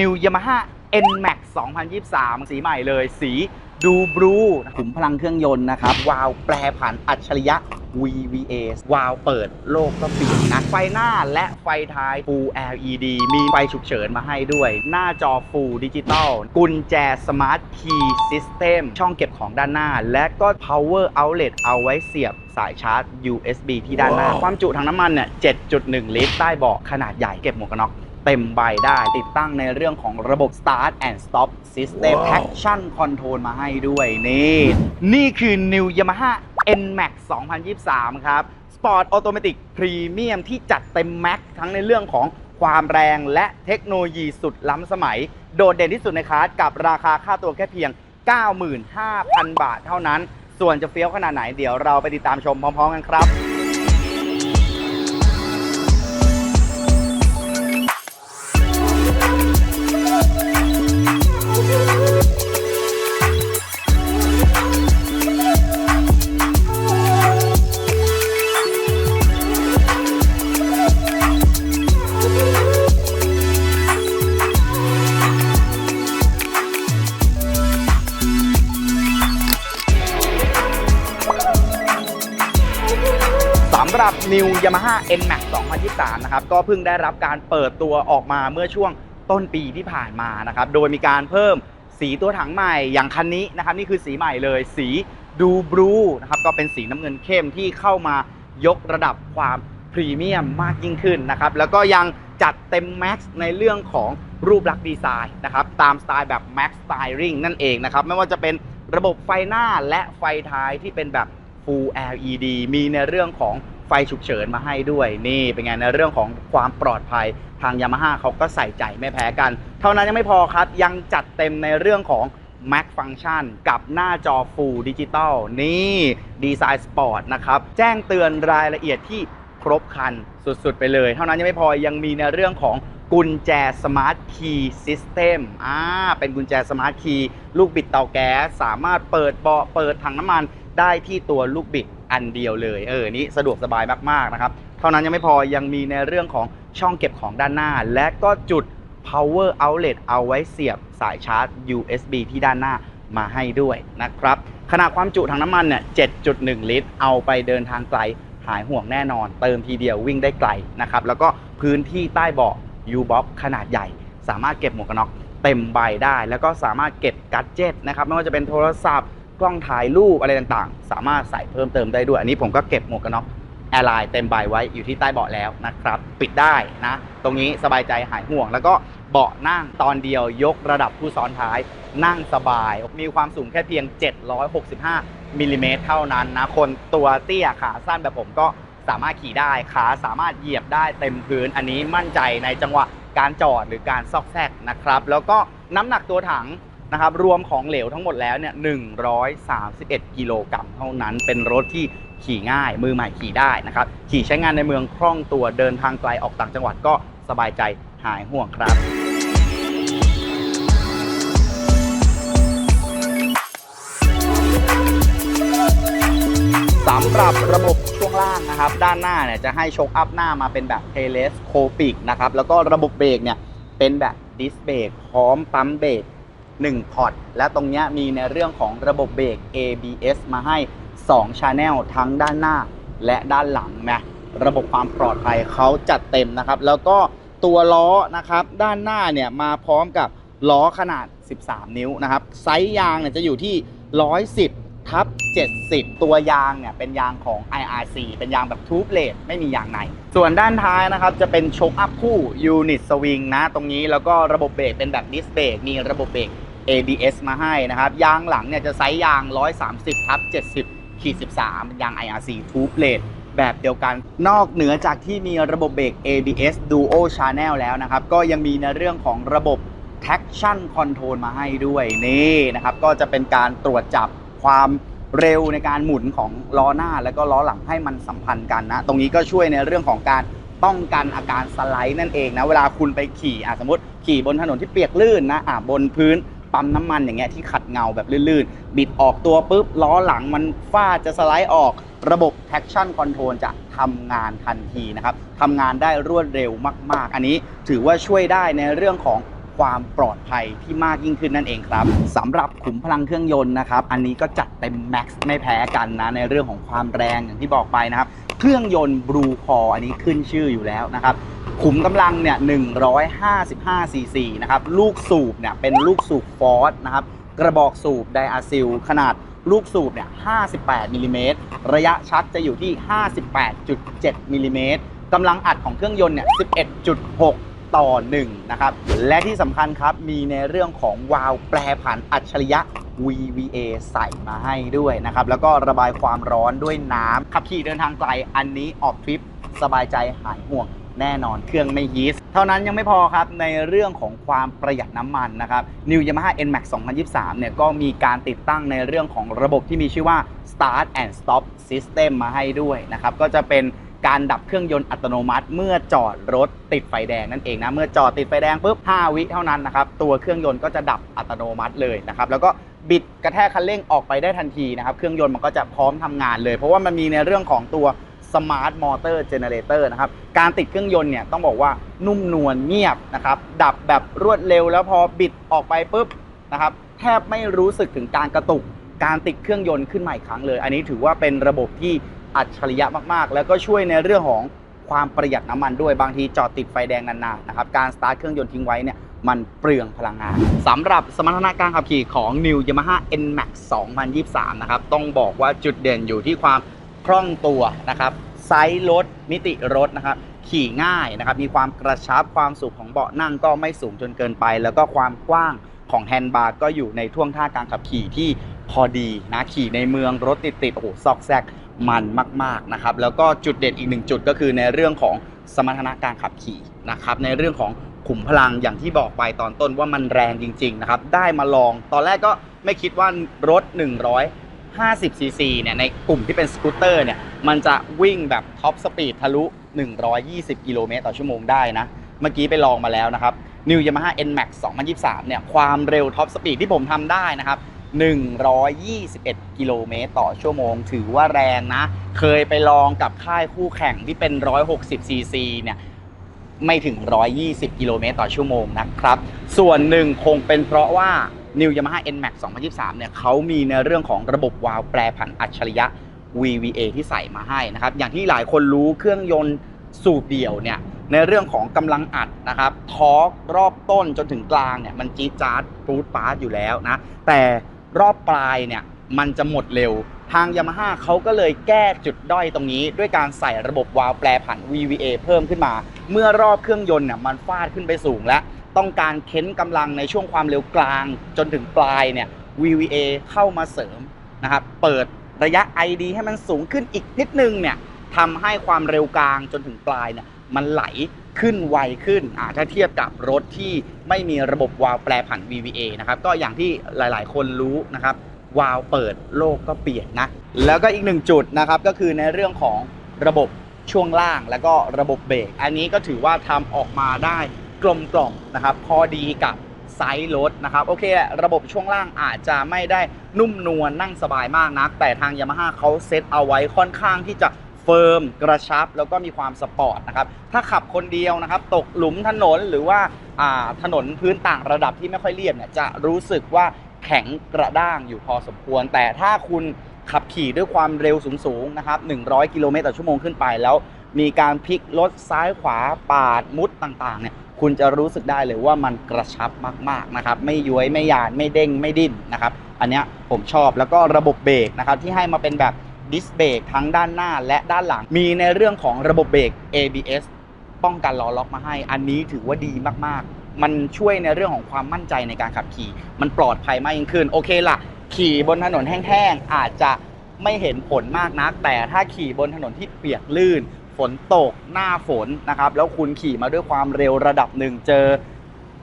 New Yamaha NMAX 2023 สีใหม่เลย สีดูบลูขุมพลังเครื่องยนต์นะครับ วาล์วแปรผันอัจฉริยะ VVS วาล์วเปิดโลกก็ปิดนะ ไฟหน้าและไฟท้าย Full LED มีไฟฉุกเฉินมาให้ด้วย หน้าจอ Full Digital กุญแจ Smart Key System ช่องเก็บของด้านหน้า และก็ Power Outlet เอาไว้เสียบสายชาร์จ USB ที่ด้านหน้า ความจุถังน้ำมันเนี่ย 7.1 ลิตร ใต้เบาะขนาดใหญ่เก็บหมวกกันน็อก เต็มใบได้ติดตั้งในเรื่องของระบบ Start and Stop System Traction Control มาให้ด้วยนี่ นี่คือ New Yamaha NMAX 2023 ครับ Sport Automatic Premium ที่จัดเต็มแม็กทั้งในเรื่องของความแรงและเทคโนโลยีสุดล้ำสมัย โดดเด่นที่สุดในคลาสกับราคาค่าตัวแค่เพียง 95,000 บาทเท่านั้น ส่วนจะเฟี้ยวขนาดไหนเดี๋ยวเราไปติดตามชมพร้อมๆกันครับ สำหรับ New Yamaha NMAX 2023 นะครับ ก็เพิ่งได้รับการเปิดตัวออกมาเมื่อช่วงต้นปีที่ผ่านมานะครับ โดยมีการเพิ่มสีตัวถังใหม่อย่างคันนี้นะครับ นี่คือสีใหม่เลย สีดูบลูนะครับ ก็เป็นสีน้ำเงินเข้มที่เข้ามายกระดับความพรีเมียมมากยิ่งขึ้นนะครับ แล้วก็ยังจัดเต็มแม็กซ์ในเรื่องของรูปลักษณ์ดีไซน์นะครับ ตามสไตล์แบบ Max Styling นั่นเองนะครับ ไม่ว่าจะเป็นระบบไฟหน้าและไฟท้ายที่เป็นแบบ Full LED มีในเรื่องของไฟฉุกเฉินมาให้ด้วย นี่เป็นไงในเรื่องของความปลอดภัยทางยามาฮ่าเขาก็ใส่ใจไม่แพ้กัน เท่านั้นยังไม่พอครับ ยังจัดเต็มในเรื่องของ Mac Function กับหน้าจอ Full Digital นี่ดีไซน์สปอร์ตนะครับ แจ้งเตือนรายละเอียดที่ครบครันสุด ๆ ไปเลย เท่านั้นยังไม่พอยังมีในเรื่องของกุญแจ Smart Key System อ่าเป็นกุญแจ Smart Key ลูกบิดเตาแก๊สสามารถเปิดเบาะเปิดถังน้ำมัน ได้ที่ตัวลูกบิดอันเดียวเลย เออ นี่สะดวกสบายมากๆนะครับ เท่านั้นยังไม่พอยังมีในเรื่องของช่องเก็บของด้านหน้า และก็จุด power outlet เอาไว้เสียบสายชาร์จ USB ที่ด้านหน้ามาให้ด้วยนะครับ ขนาดความจุถังน้ำมันเนี่ย 7.1 ลิตร เอาไปเดินทางไกล หายห่วงแน่นอน เติมทีเดียววิ่งได้ไกลนะครับ แล้วก็พื้นที่ใต้เบาะ U-Box ขนาดใหญ่ สามารถเก็บหมวกกันน็อกเต็มใบได้ แล้วก็สามารถเก็บกัดเจ็ตนะครับ ไม่ว่าจะเป็นโทรศัพท์ กล้องถ่ายรูปอะไรต่างๆ สามารถใส่เพิ่มเติมได้ด้วย อันนี้ผมก็เก็บหมวกกันน็อกแอร์ไลน์เต็มใบไว้อยู่ที่ใต้เบาะแล้วนะครับ ปิดได้นะ ตรงนี้สบายใจหายห่วง แล้วก็เบาะนั่งตอนเดียวยกระดับผู้ซ้อนท้าย นั่งสบาย มีความสูงแค่เพียง 765มิลลิเมตรเท่านั้นนะ คนตัวเตี้ยขาสั้นแบบผมก็สามารถขี่ได้ขาสามารถเหยียบได้เต็มพื้น อันนี้มั่นใจในจังหวะการจอดหรือการซอกแซกนะครับ แล้วก็น้ำหนักตัวถัง นะครับรวมของเหลวทั้งหมดแล้วเนี่ย131 กิโลกรัมเท่านั้น เป็นรถที่ขี่ง่าย มือใหม่ขี่ได้นะครับ ขี่ใช้งานในเมืองคล่องตัวเดินทางไกลออกต่างจังหวัดก็สบายใจหายห่วงครับสำหรับระบบช่วงล่างนะครับ ด้านหน้าเนี่ยจะให้โชคอัพหน้ามาเป็นแบบเทเลสโคปิกนะครับ แล้วก็ระบบเบรกเนี่ยเป็นแบบดิสเบรกพร้อมปั๊มเบรก 1พอร์ตและตรงนี้มีในเรื่องของระบบเบรก ABS มาให้2 Channel ทั้งด้านหน้าและด้านหลังนะระบบความปลอดภัยเขาจัดเต็มนะครับ แล้วก็ตัวล้อนะครับด้านหน้าเนี่ยมาพร้อมกับล้อขนาด 13 นิ้วนะครับไซส์ยางเนี่ยจะอยู่ที่ 110ทับ70 ตัวยางเนี่ยเป็นยางของ IRC เป็นยางแบบทูบเลดไม่มียางใน ส่วนด้านท้ายนะครับจะเป็นโชคอัพคู่ยูนิตสวิงนะตรงนี้แล้วก็ระบบเบรกเป็นแบบดิสเบรกมีระบบเบรก ABS มาให้นะครับ ยางหลังเนี่ยจะไซส์ยาง 130ทับ70ขีด13 ยาง IRC ทูบเลดแบบเดียวกัน นอกเหนือจากที่มีระบบเบรก ABS Duo Channel แล้วนะครับ ก็ยังมีในเรื่องของระบบ traction control มาให้ด้วยนี่นะครับ ก็จะเป็นการตรวจจับความเร็วในการหมุนของล้อหน้าและก็ล้อหลังให้มันสัมพันธ์กันนะ ตรงนี้ก็ช่วยในเรื่องของการป้องกันอาการสไลด์นั่นเองนะ เวลาคุณไปขี่อะสมมติขี่บนถนนที่เปียกลื่นนะอะบนพื้น ปั๊มน้ำมันอย่างเงี้ยที่ขัดเงาแบบลื่นๆ บิดออกตัวปุ๊บล้อหลังมันฟาดจะสไลด์ออก ระบบ traction control จะทำงานทันทีนะครับทำงานได้รวดเร็วมาก ๆ อันนี้ถือว่าช่วยได้ในเรื่องของความปลอดภัยที่มากยิ่งขึ้นนั่นเองครับสำหรับขุมพลังเครื่องยนต์นะครับอันนี้ก็จัดเต็มแม็กซ์ไม่แพ้กันนะในเรื่องของความแรงอย่างที่บอกไปนะครับ เครื่องยนต์บลูคออันนี้ขึ้นชื่ออยู่แล้วนะครับ ขุมกำลังเนี่ย155ซีซีนะครับ ลูกสูบเนี่ยเป็นลูกสูบฟอร์สนะครับ กระบอกสูบไดอาซิล ขนาดลูกสูบเนี่ย58มิลลิเมตรระยะชักจะอยู่ที่ 58.7มิลลิเมตรกำลังอัดของเครื่องยนต์เนี่ย 11.6 ต่อ 1 นะครับ และที่สำคัญครับ มีในเรื่องของวาล์วแปรผันอัจฉริยะ VVA ใส่มาให้ด้วยนะครับ แล้วก็ระบายความร้อนด้วยน้ำขับขี่เดินทางไกล อันนี้ออกทริปสบายใจหายห่วง แน่นอนเครื่องไม่ฮีสเท่านั้นยังไม่พอครับ ในเรื่องของความประหยัดน้ำมันนะครับ New Yamaha NMAX 2023 เนี่ยก็มีการติดตั้งในเรื่องของระบบที่มีชื่อว่า Start and Stop System มาให้ด้วยนะครับ ก็จะเป็นการดับเครื่องยนต์อัตโนมัติ เมื่อจอดรถติดไฟแดงนั่นเองนะ เมื่อจอดติดไฟแดงปุ๊บ 5 วิเท่านั้นนะครับ ตัวเครื่องยนต์ก็จะดับอัตโนมัติเลยนะครับ แล้วก็บิดกระแทกคันเร่งออกไปได้ทันทีนะครับ เครื่องยนต์มันก็จะพร้อมทำงานเลย เพราะว่ามันมีในเรื่องของตัว Smart Motor Generator นะครับ การติดเครื่องยนต์เนี่ยต้องบอกว่านุ่มนวลเงียบนะครับ ดับแบบรวดเร็วแล้วพอบิดออกไปปุ๊บนะครับแทบไม่รู้สึกถึงการกระตุก การติดเครื่องยนต์ขึ้นมาอีกครั้งเลย อันนี้ถือว่าเป็นระบบที่อัจฉริยะมากๆ แล้วก็ช่วยในเรื่องของความประหยัดน้ำมันด้วยบางทีจอดติดไฟแดงนานๆนะครับการสตาร์ทเครื่องยนต์ทิ้งไว้เนี่ยมันเปลืองพลังงานสำหรับสมรรถนะการขับขี่ของ New Yamaha NMAX 2023 นะครับ ต้องบอกว่าจุดเด่นอยู่ที่ความ คล่องตัวนะครับไซส์รถมิติรถนะครับขี่ง่ายนะครับมีความกระชับความสูงของเบาะนั่งก็ไม่สูงจนเกินไป แล้วก็ความกว้างของแฮนด์บาร์ก็อยู่ในท่วงท่าการขับขี่ที่พอดีนะขี่ในเมืองรถติดๆโอ้โหซอกแซกมันมากๆนะครับแล้วก็จุดเด่นอีกหนึ่งจุดก็คือในเรื่องของสมรรถนะการขับขี่นะครับในเรื่องของขุมพลังอย่างที่บอกไปตอนต้นว่ามันแรงจริงๆนะครับได้มาลองตอนแรกก็ไม่คิดว่ารถ 50 ซีซีเนี่ยในกลุ่มที่เป็นสกูตเตอร์เนี่ยมันจะวิ่งแบบท็อปสปีดทะลุ 120 กิโลเมตรต่อชั่วโมงได้นะ เมื่อกี้ไปลองมาแล้วนะครับ New Yamaha NMAX 2023 เนี่ยความเร็วท็อปสปีดที่ผมทำได้นะครับ 121 กิโลเมตรต่อชั่วโมง ถือว่าแรงนะ เคยไปลองกับค่ายคู่แข่งที่เป็น 160 ซีซีเนี่ยไม่ถึง 120 กิโลเมตรต่อชั่วโมงนะครับ ส่วนหนึ่งคงเป็นเพราะว่า New Yamaha NMAX 2023 เนี่ยเขามีในเรื่องของระบบวาล์วแปรผันอัจฉริยะ VVA ที่ใส่มาให้นะครับ อย่างที่หลายคนรู้เครื่องยนต์สูบเดี่ยวเนี่ยในเรื่องของกำลังอัดนะครับทอร์กรอบต้นจนถึงกลางเนี่ยมันจี๊ดจ๊าดปูดปาร์อยู่แล้วนะแต่รอบปลายเนี่ยมันจะหมดเร็ว ทาง Yamaha เขาก็เลยแก้จุดด้อยตรงนี้ ด้วยการใส่ระบบวาล์วแปรผัน VVA เพิ่มขึ้นมา เมื่อรอบเครื่องยนต์เนี่ยมันฟาดขึ้นไปสูงแล้ว ต้องการเค้นกำลังในช่วงความเร็วกลาง จนถึงปลายเนี่ย VVA เข้ามาเสริมนะครับเปิดระยะ ID ให้มันสูงขึ้นอีกนิดนึงเนี่ยทำให้ความเร็วกลางจนถึงปลายเนี่ยมันไหลขึ้นไวขึ้นอ่าถ้าเทียบกับรถที่ไม่มีระบบวาล์วแปรผัน VVA นะครับก็อย่างที่หลายๆ คนรู้นะครับวาล์วเปิดโลกก็เปลี่ยนนะ แล้วก็อีกหนึ่งจุดนะครับก็คือในเรื่องของระบบช่วงล่างแล้วก็ระบบเบรกอันนี้ก็ถือว่าทำออกมาได้ กลมกล่อมนะครับ พอดีกับไซส์รถนะครับ โอเคแหละระบบช่วงล่างอาจจะไม่ได้นุ่มนวลนั่งสบายมากนัก แต่ทาง Yamaha เขาเซตเอาไว้ค่อนข้างที่จะเฟิร์มกระชับแล้วก็มีความสปอร์ตนะครับ ถ้าขับคนเดียวนะครับ ตกหลุมถนนหรือว่าอ่าถนนพื้นต่างระดับที่ไม่ค่อยเรียบเนี่ยจะรู้สึกว่าแข็งกระด้างอยู่พอสมควร แต่ถ้าคุณขับขี่ด้วยความเร็วสูงๆนะครับ 100 กิโลเมตรต่อชั่วโมงขึ้นไปแล้ว มีการพลิกรถซ้ายขวาปาดมุดต่างๆเนี่ย คุณจะรู้สึกได้เลยว่ามันกระชับมากๆนะครับ ไม่ย้วยไม่ยานไม่เด้งไม่ดิ้นนะครับ อันนี้ผมชอบแล้วก็ระบบเบรกนะครับที่ให้มาเป็นแบบดิสเบรกทั้งด้านหน้าและด้านหลัง มีในเรื่องของระบบเบรก ABS ป้องกันล้อล็อกมาให้ อันนี้ถือว่าดีมากๆ มันช่วยในเรื่องของความมั่นใจในการขับขี่ มันปลอดภัยมากยิ่งขึ้น โอเคล่ะขี่บนถนนแห้งๆ อาจจะไม่เห็นผลมากนัก แต่ถ้าขี่บนถนนที่เปียกลื่น ฝนตกหน้าฝนนะครับ แล้วคุณขี่มาด้วยความเร็วระดับหนึ่งเจอ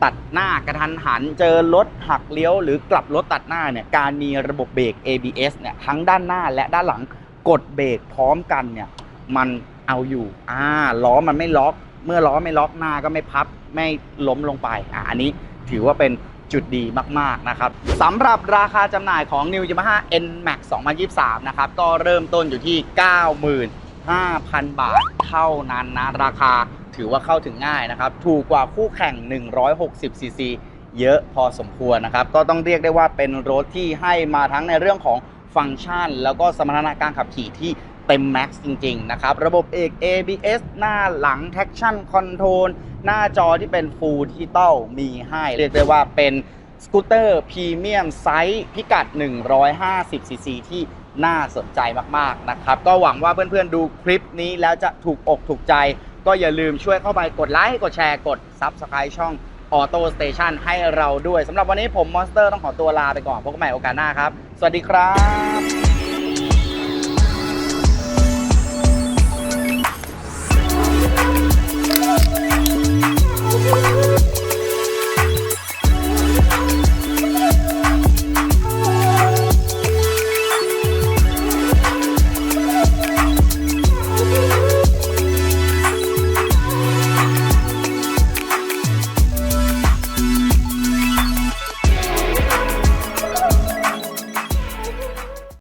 ตัดหน้ากระทันหัน เจอรถหักเลี้ยว หรือกลับรถตัดหน้าเนี่ยการมีระบบเบรก ABS เนี่ยทั้งด้านหน้าและด้านหลังกดเบรกพร้อมกันเนี่ยมันเอาอยู่อ่าล้อมันไม่ล็อก เมื่อล้อไม่ล็อกหน้าก็ไม่พับไม่ล้มลงไปอ่าอันนี้ถือว่าเป็นจุดดีมาก ๆ นะครับสำหรับราคาจำหน่ายของ New Yamaha NMAX 2023 นะครับ ก็เริ่มต้นอยู่ที่ 5,000 บาทเท่านั้นนะ ราคาถือว่าเข้าถึงง่ายนะครับ ถูกกว่าคู่แข่ง 160 ซีซีเยอะพอสมควรนะครับ ก็ต้องเรียกได้ว่าเป็นรถที่ให้มาทั้งในเรื่องของฟังก์ชัน แล้วก็สมรรถนะการขับขี่ที่เต็มแม็กซ์จริง ๆ นะครับ ระบบเอก ABS หน้าหลัง traction control หน้าจอที่เป็น Full Digital มีให้ เรียกได้ว่าเป็นสกูตเตอร์พรีเมียมไซส์พิกัด 150ซีซีที่ น่าสนใจมากๆนะครับ ก็หวังว่าเพื่อนๆดูคลิปนี้แล้วจะถูกอกถูกใจ ก็อย่าลืมช่วยเข้าไปกดไลค์กดแชร์กด Subscribe ช่อง Auto Station ให้เราด้วยสำหรับวันนี้ผมมอนสเตอร์ต้องขอตัวลาไปก่อนพบกันใหม่โอกาสหน้าครับ สวัสดีครับ